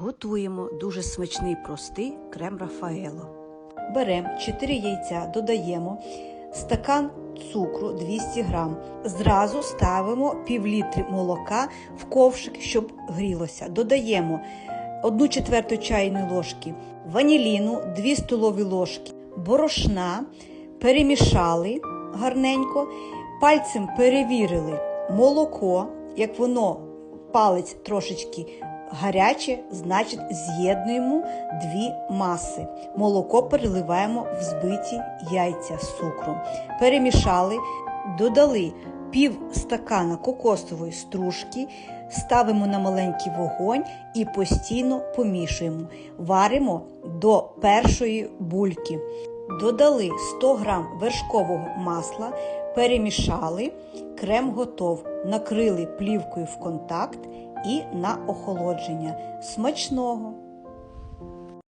Готуємо дуже смачний простий крем Рафаело. Беремо 4 яйця, додаємо стакан цукру 200 грам. Зразу ставимо пів літри молока в ковшик, щоб грілося. Додаємо 1 четверту чайної ложки ваніліну, 2 столові ложки борошна, перемішали гарненько, пальцем перевірили молоко, як воно палець трошечки гаряче, значить з'єднуємо дві маси. Молоко переливаємо в збиті яйця з цукром. Перемішали, додали пів стакана кокосової стружки, ставимо на маленький вогонь і постійно помішуємо. Варимо до першої бульки. Додали 100 г вершкового масла, перемішали, крем готов, накрили плівкою в контакт і на охолодження. Смачного!